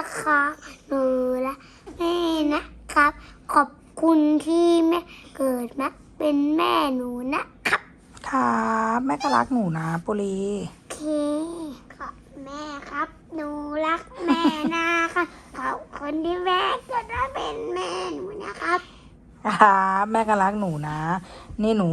นะคะหนูรักแม่นะครับ ขอบคุณที่แม่เกิดมาเป็นแม่หนูนะครับ ครับแม่ก็รักหนูนะปุรีโอเคขอบแม่ครับ หนูรักแม่นะคะขอบคุณที่แม่เกิดมาเป็นแม่หนูนะครับ ครับแม่ก็รักหนูนะ นี่หนู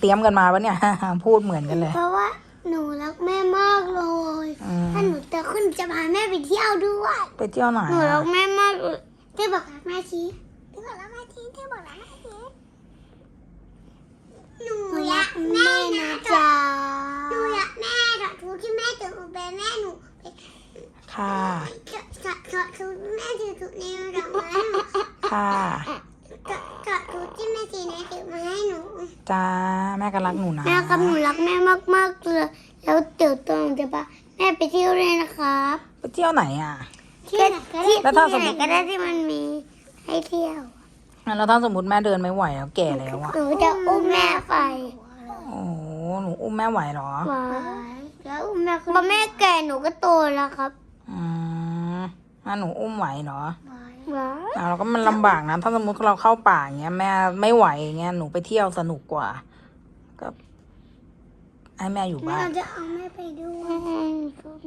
เตรียมกันมาปะเนี่ย พูดเหมือนกันเลย เพราะว่า หนูรักแม่มากเลยอืมถ้าหนูโตขึ้นจะพาแม่ไปเที่ยวด้วย ไปเที่ยวไหนหนูรัอะกแม่มากเลยที่บอกรักแม่ชีที่บอกรักแม่ชีที่บอกรักแม่ชีหนูรักแม่นะจ๊ะหนูรักแม่ขอทุกที่แม่ถือเป็นแม่หนูค่ะขอขอขอทุกแม่ถือทุกนิ้วดอกไม้หนูค่ะ ขอขอทุกที่แม่ชีนะถือมาให้หนู จ้า แม่ก็รักหนูนะแม่ครับหนูรักแม่มากๆเลยแล้วเดี๋ยวตอนจะพาแม่ไปเที่ยวเลยนะครับไปเที่ยวไหนอะ ที่ไหนก็ได้แล้วถ้าสมมุที่ติไหนก็ได้ที่มันมีให้เที่ยวแล้วถ้าสมมติแม่เดินไม่ไหวแล้วแก่แล้วอะหนูจะอุ้มแม่ไปโอ้โหหนูอุ้มแม่ไหวเหรอว้ายแล้วอุ้มแม่พอแม่แก่หนูก็โตแล้วครับอืมงั้นหนูอุ้มไหวเหรอว้ายอะเราก็มันลำบากนะ ถ้าสมมติเราเข้าป่าอย่างเงี้ย แม่ไม่ไหวอย่างเงี้ยหนูไปเที่ยวสนุกกว่า ก็ให้แม่อยู่บ้านเราจะเอาแม่ไปด้วย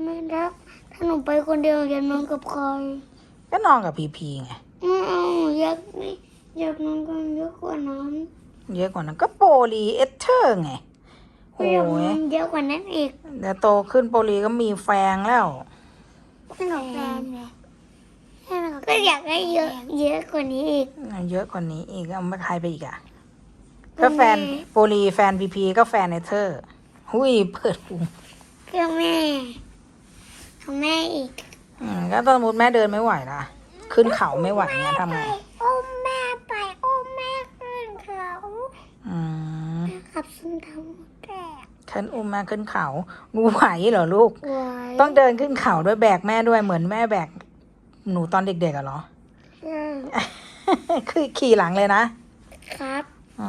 แม่รักถ้าหนูไปคนเดียวจะนอนกับใครก็นอนกับพีพีไง ไม่เอาอยากไม่อยากนอนกันเยอะกว่านั้นเยอะกว่านั้นก็โปลีเอสเทอร์ไงโอ้อยากนยอนเยอะกว่านั้นอีกเดี๋ยวโตขึ้นโปลีก็มีแฟนแล้วให้หนูแฟน ไงก็อยากได้เยอะเยอะกว่านี้อีกเยอะกว่านี้อีกเอามาใครไปอีกอะก็แฟนแม่ โปลีแฟนพีพีก็แฟนเอสเทอร์หุยเปิดปุงเพื่อแม่ของแม่อีกอืมก็สมมติแม่เดินไม่ไหวล่ะขึ้นเขาไม่ไหวเงี้ยทำไงอุ้มแม่ไปอุ้มแม่ขึ้นเขาอืมขับส้นเท้าแก่ขึ้นอุ้มแม่ขึ้นเขาหนูไหวเหรอลูก ไว้ต้องเดินขึ้นเขาด้วยแบกแม่ด้วยเหมือนแม่แบก หนูตอนเด็กๆอะเหรออืมคือขี่หลังเลยนะ ครับอื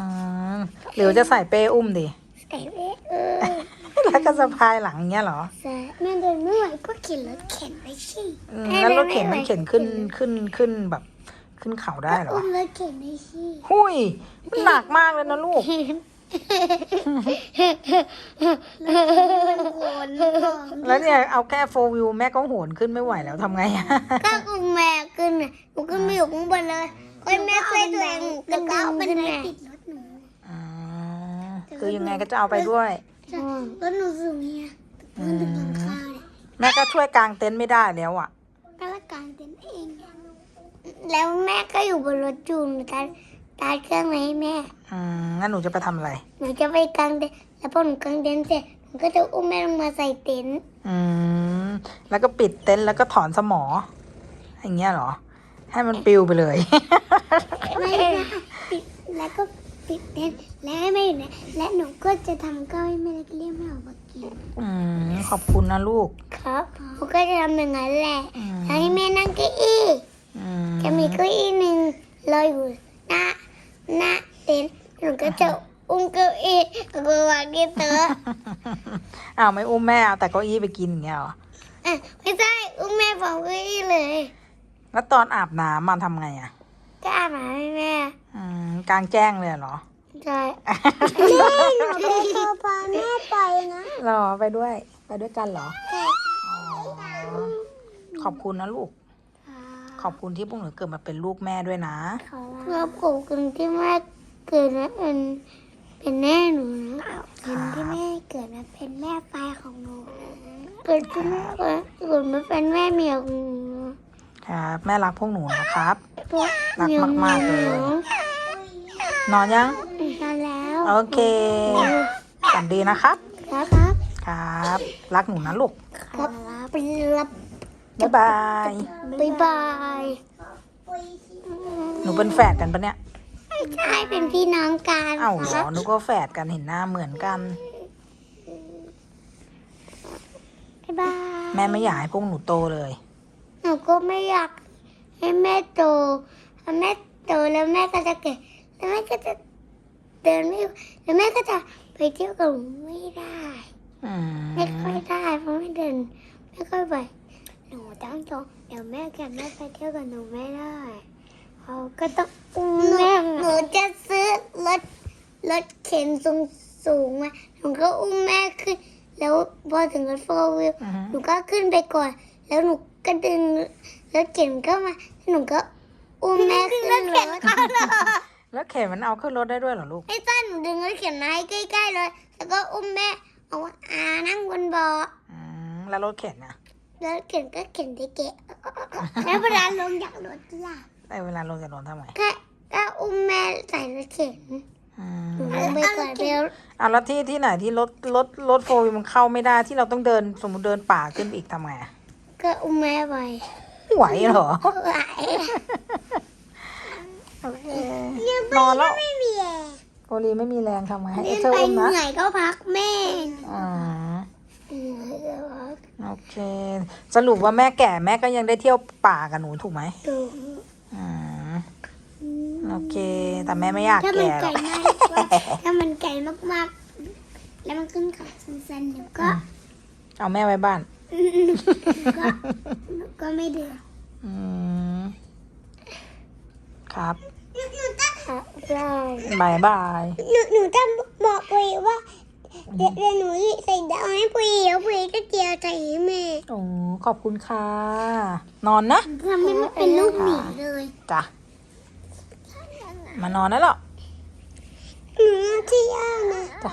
มหรือจะใส่เป้อุ้มดิ ใส่เว้เออแล้วก็สะพายหลังเงี้ยเหรอ ใส่แม่เดินไม่ไหวก็ขี่รถเข็นไปสิอืมแล้วรถเข็นมันเข็นขึ้นขึ้นขึ้นแบบ ขึ้นเขาได้เหรอ อุ้มรถเข็นไปสิ หุยมันหนักมากเลยนะลูก แล้วเนี่ยเอาแค่โฟวิวแม่ก็โหนขึ้นไม่ไหวแล้วทำไงอะก็อุ้มแม่ขึ้นน่ะหนูขึ้นไม่อยู่ข้างบนเลยก็แม่ช่วยตัวเองหนูก็ดึงขึ้นมาอ๋อคือยังไงก็จะเอาไปด้วย รถหนูสูงเนี่ยพื้นถึงหลังคาเนี่ยแม่ก็ช่วยกางเต็นท์ไม่ได้แล้วอะ ก็ละกางเต็นท์เองอะแล้วแม่ก็อยู่บนรถจูนตา ตาเครื่องไว้ให้แม่ อืมงั้นหนูจะไปทำอะไร หนูจะไปกางเต็นท์แล้วพอหนูกางเต็นท์เสร็จหนูก็จะอุ้มแม่ลงมาใส่เต็นท์อืม แล้วก็ปิดเต็นท์แล้วก็ถอนสมอ อย่างเงี้ยเหรอ ให้มันปิวไปเลย ไม่ได้ปิดแล้วก็ปิดเต็นท์แล้วให้แม่อยู่เนี่ยและหนูก็จะทำก้าวให้แม่แล้วก็เรียกแม่ออกมากินอืม ขอบคุณนะลูก ครับหนูก็จะทำอย่างนั้นแหละอืมแล้วให้แม่นั่งเก้าอี้อืมจะมีเก้าอี้หนึ่งรออยู่หน้าหน้าเต็นท์หนูก็จะอุ้มเก้าอี้แล้วก็วางที่โต๊ะ อ้าวไม่อุ้มแม่เอาแต่เก้าอี้ไปกินอย่างเงี้ยเหรออะไม่ใช่อุ้มแม่ฟองเก้าอี้เลย แล้วตอนอาบน้ำมันทำไงอะก็อาบน้ำให้แม่อืมกลางแจ้งเลยเหรอใช่แม่หนูไปโทรพาแม่ไปนะเหรอไปด้วย ไปด้วยกันเหรออ๋อขอบคุณนะลูก ขอบคุณที่พวกหนูเกิดมาเป็นลูกแม่ด้วยนะ ขอบคุณที่แม่เกิดมาเป็นเป็นแม่หนูนะ เกิดที่แม่เกิดมาเป็นแม่เมียของหนูครับ แม่รักพวกหนูนะครับตัวรักมากๆเลยนอนยังนอนแล้ว โอเคฝันดีนะครับ ครับครับ ครับ รักหนูนะลูก ครับไปรับบ๊ายบายบ๊ายบาย หนูเป็นแฝดกันปะเนี่ย ไม่ใช่ เป็นพี่น้องกัน เอ้าเหรคอรับหนูก็แฝดกันเห็นหน้าเหมือนกัน บ๊ายบาย แม่ไม่อยากให้พวกหนูโตเลย หนูก็ไม่อยากให้แม่โตถ้าแม่โตแล้วแม่ก็จะเก่แล้วแม่ก็จะเดินไม่แล้วแม่ก็จะไปเที่ยวกับหนูไม่ได้อืมไม่ค่อยได้เพราะไม่เดินไม่ค่อยไปหนูตั้งโตเดี๋ยวแม่กับแม่ไปเที่ยวกับหนูไม่ได้เขาก็ต้องอุ้มแม่หนูจะซื้อรถรถเข็นสูงสูงๆมาหนูก็อุ้มแม่ขึ้น แล้วพอถึงรถโฟล์วิวอือฮึหนูก็ขึ้นไปก่อน แล้วหนูก็ดึงรถเข็นก็มาหนูก็อุ้มแม่ขึ้นรถแล้วเข็นมันเอาขึ้นรถได้ด้วยเหรอลูก ไอ้ต้นหนูดึงรถเข็นมาให้ใกล้ๆเลย แล้วก็อุ้มแม่เอาอานั่งบนเบาะอืม แล้วรถเข็นนะแล้วเข็นก็เข็นได้เกะแล้วเวลาลงจากรถล่ะไอ้เวลาลงจากรถทำไม ก็ก็อุ้มแม่ใส่รถเข็นอืมหนูลง ไปก่อนเร็วเอาแล้วที่ที่ไหนที่รถรถรถโฟล์วิวมันเข้าไม่ได้ที่เราต้องเดินสมมติเดินป่าขึ้นไปอีกทำไงอะก็อุ้มแม่ไปไหวเหรอ ไหวโอเคนอนแล้วไม่มีแรงโอลีไม่มีแรงทำไงให้เดิเอนเธอไปอุ้มเหนะนื่อยก็พักแม่อ่า เหนื่อยก็พักโอเค สรุปว่าแม่แก่แม่ก็ยังได้เที่ยวป่ากับหนูถูกไหมดูอืมโอเค แต่แม่ไม่อยากถ้ามันแก่หรไกลอก มาก ถ้ามันไกลมากๆ แล้วมันขึ้นเขาสั้นๆหนูก็เอาแม่ไว้บ้านก็หนูก็ไม่เดือดอืมครับหนูหนูต้องได้บายบาย หนูหนูจะบอกปุยว่าเดี๋ยวเดี๋ยวหนูใส่ดาวให้ปุยแล้วปุยก็เจียวใส่ให้แม่โอ้ขอบคุณค่ะ นอนนะทำให้มันเป็นลูกหมีเลย จ้ะ มานอนได้หรอ หนูเที่ยวนะจ้ะ